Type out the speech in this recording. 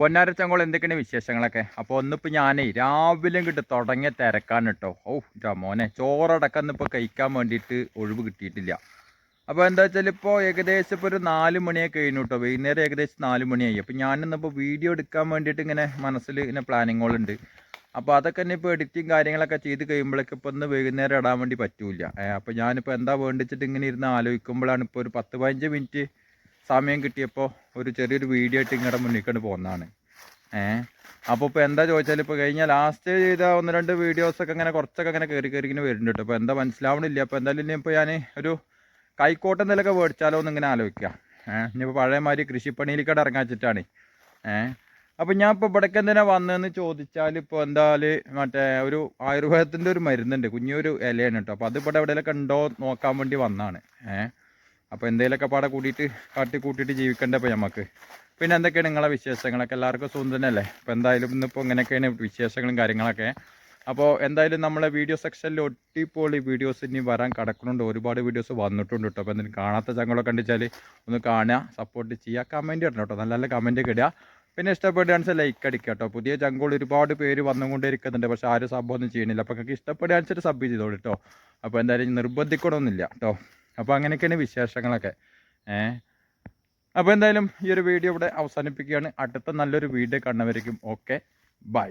പൊന്നാരച്ചങ്കോൾ എന്തൊക്കെയാണ് വിശേഷങ്ങളൊക്കെ? അപ്പോൾ ഒന്നിപ്പോൾ ഞാനേ രാവിലെ കിട്ട് തുടങ്ങിയ തിരക്കാണ് കേട്ടോ ഓ മോനെ ചോറടക്കം ഇന്നിപ്പോൾ കഴിക്കാൻ വേണ്ടിയിട്ട് ഒഴിവ് കിട്ടിയിട്ടില്ല. അപ്പോൾ എന്താ വെച്ചാൽ ഇപ്പോൾ ഏകദേശം ഇപ്പോൾ ഒരു നാല് മണിയൊക്കെ കഴിഞ്ഞു കേട്ടോ വൈകുന്നേരം ഏകദേശം നാല് മണിയായി. അപ്പോൾ ഞാനിന്നിപ്പോൾ വീഡിയോ എടുക്കാൻ വേണ്ടിയിട്ട് ഇങ്ങനെ മനസ്സിൽ ഇങ്ങനെ പ്ലാനിങ്ങുകളുണ്ട് അപ്പോൾ അതൊക്കെ തന്നെ ഇപ്പോൾ എഡിറ്റിങ് കാര്യങ്ങളൊക്കെ ചെയ്ത് കഴിയുമ്പോഴേക്ക് ഇപ്പോൾ ഒന്ന് വൈകുന്നേരം ഇടാൻ വേണ്ടി പറ്റൂല അപ്പോൾ ഞാനിപ്പോൾ എന്താ വേണ്ടിച്ചിട്ട് ഇങ്ങനെ ഇരുന്ന് ആലോചിക്കുമ്പോഴാണ് ഇപ്പോൾ ഒരു പത്ത് പതിനഞ്ച് മിനിറ്റ് സമയം കിട്ടിയപ്പോൾ ഒരു ചെറിയൊരു വീഡിയോ ആയിട്ട് ഇങ്ങോട്ട് മുന്നിക്കൊണ്ട് പോകുന്നതാണ് ഏഹ് അപ്പോൾ ഇപ്പോൾ എന്താ ചോദിച്ചാൽ ഇപ്പോൾ കഴിഞ്ഞ ലാസ്റ്റ് ചെയ്ത ഒന്ന് രണ്ട് വീഡിയോസൊക്കെ ഇങ്ങനെ കുറച്ചൊക്കെ ഇങ്ങനെ കയറി കയറി ഇങ്ങനെ വരുന്നുണ്ട് കേട്ടോ അപ്പോൾ എന്താ മനസ്സിലാവണില്ല. അപ്പോൾ എന്തായാലും ഇനി ഇപ്പോൾ ഞാൻ ഒരു കൈക്കോട്ടം എന്തെങ്കിലുമൊക്കെ മേടിച്ചാലോ എന്ന് ഇങ്ങനെ ആലോചിക്കുക ഏഹ് ഇനിയിപ്പോൾ പഴയമാതിരി കൃഷിപ്പണിയിലേക്കടെ ഇറങ്ങാൻ വെച്ചിട്ടാണ് ഏഹ് അപ്പോൾ ഞാൻ ഇപ്പോൾ ഇവിടേക്ക് എന്തിനാ വന്നതെന്ന് ചോദിച്ചാൽ ഇപ്പോൾ എന്തായാലും മറ്റേ ഒരു ആയുർവേദത്തിന്റെ ഒരു മരുന്നുണ്ട്. കുഞ്ഞൊരു ഇലയാണ് കേട്ടോ അപ്പോൾ അത് ഇവിടെ എവിടെയെങ്കിലൊക്കെ ഉണ്ടോ നോക്കാൻ വേണ്ടി വന്നതാണ് ഏഹ് അപ്പോൾ എന്തെങ്കിലുമൊക്കെ പാടെ കൂട്ടിയിട്ട് കാട്ടി കൂട്ടിയിട്ട് ജീവിക്കണ്ടേ ഇപ്പോൾ നമുക്ക് പിന്നെ എന്തൊക്കെയാണ് നിങ്ങളെ വിശേഷങ്ങളൊക്കെ? എല്ലാവർക്കും സുഖം തന്നെയല്ലേ? അപ്പോൾ എന്തായാലും ഇന്നിപ്പോൾ ഇങ്ങനെയൊക്കെയാണ് വിശേഷങ്ങളും കാര്യങ്ങളൊക്കെ. അപ്പോൾ എന്തായാലും നമ്മളെ വീഡിയോ സെക്ഷനിൽ ഒട്ടിപ്പോളി വീഡിയോസ് ഇനി വരാൻ കിടക്കുന്നുണ്ട്. ഒരുപാട് വീഡിയോസ് വന്നിട്ടുണ്ട് കേട്ടോ അപ്പോൾ എന്തെങ്കിലും കാണാത്ത ചങ്ങളൊക്കെ കണ്ടിച്ചാൽ ഒന്ന് കാണുക സപ്പോർട്ട് ചെയ്യുക കമന്റ് ഇടണം കേട്ടോ നല്ല നല്ല കമന്റ് ഇടുക. പിന്നെ ഇഷ്ടപ്പെടുകയാണെന്ന് ലൈക്ക് അടിക്കുക കേട്ടോ പുതിയ ചങ്കോൾ ഒരുപാട് പേര് വന്നുകൊണ്ടിരിക്കുന്നുണ്ട് പക്ഷേ ആരും സംഭവം ഒന്നും ചെയ്യണില്ല. അപ്പോൾ നിങ്ങൾക്ക് ഇഷ്ടപ്പെടുകയാണെന്ന് സബ് ചെയ്തോളൂ കേട്ടോ അപ്പോൾ എന്തായാലും നിർബന്ധിക്കണമെന്നില്ല കേട്ടോ അപ്പോൾ അങ്ങനെയൊക്കെയാണ് വിശേഷങ്ങളൊക്കെ. ഏഹ് അപ്പോൾ എന്തായാലും ഈ ഒരു വീഡിയോ ഇവിടെ അവസാനിപ്പിക്കുകയാണ്. അടുത്ത നല്ലൊരു വീഡിയോ കാണുന്നവരേക്കും ഓക്കെ. ബൈ.